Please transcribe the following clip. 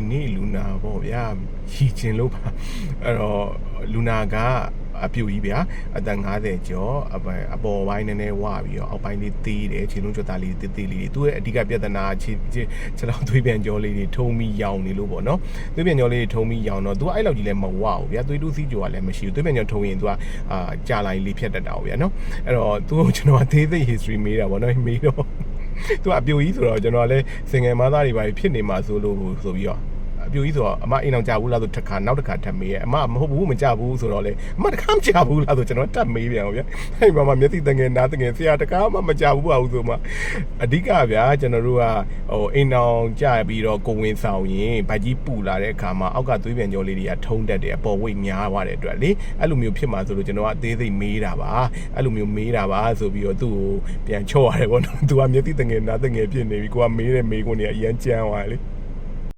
ဒီနေ့လူနာပေါ့ဗျာရည်ကျင်လို့ပါအဲ့တော့လူနာကအပြူကြီးဗျာအသက်50ကျော်အပအပေါ်ပိုင်းနည်းနည်းဝပြီးတော့အောက်ပိုင်းလေးသေးတယ်ခြေလုံးကျွတ်သားလေးတေးသေးလေးတွေသူ့ရဲ့အဓိကပြဿနာခြေခြေခြေလောက်သွေးပြန်ကြောလေးတွေထုံပြီးရောင်နေလို့ပေါ့နော်သွေးပြန်ကြောလေးတွေထုံပြီးရောင်တော့သူကအဲ့လောက်ကြီးလည်းမဝဘူးဗျာသွေးတူးစီးကြောကလည်းမရှိဘူးသွေးပြန်ကြောထုံရင်သူကအာကြာလာရင်လေးဖြတ်တတ်တာပေါ့ဗျာနော်အဲ့တော့သူ့ကိုကျွန်တော်အသေးသေး history မေးတာပေါ့နော်မေးတော့သူကအပြိုကြီးဆိုတော့ကျွန်တော်လည်းစင်ငယ်မသားတွေပါဖြစ်နေမှာဆိုလို့ဆိုပြီးတော့ အပြိုကြီးဆိုတော့အမအိမ်အောင်ကြဘူးလားဆိုတစ်ခါနောက်တစ်ခါထပ်မေးရဲ့အမမဟုတ်ဘူးမကြဘူးဆိုတော့လေအမတစ်ခါမကြဘူးလားဆိုကျွန်တော်ထပ်မေးပြန်အောင်ဗျအဲ့မှာမှမျက်စိတငယ်နားတငယ်ဆရာတကားမှမကြဘူးပါဘူးဆိုမှအဓိကဗျာကျွန်တော်တို့ကဟိုအိမ်အောင်ကြပြီးတော့ကိုဝင်ဆောင်ရင်ဗတ်ကြီးပူလာတဲ့အခါမှာအောက်ကသွေးပြန်ကြောလေးတွေကထုံးတက်တယ်အပေါ်ဝိတ်များသွားတဲ့အတွက်လေအဲ့လိုမျိုးဖြစ်မှာဆိုလို့ကျွန်တော်ကအသေးစိတ်မေးတာပါအဲ့လိုမျိုးမေးတာပါဆိုပြီးတော့သူ့ကိုပြန်ချော့ရတယ်ပေါ့နော်သူကမျက်စိတငယ်နားတငယ်ဖြစ်နေပြီကိုကမေးတဲ့မေးခွန်းတွေကအရန်ကြမ်းသွားတယ်လေ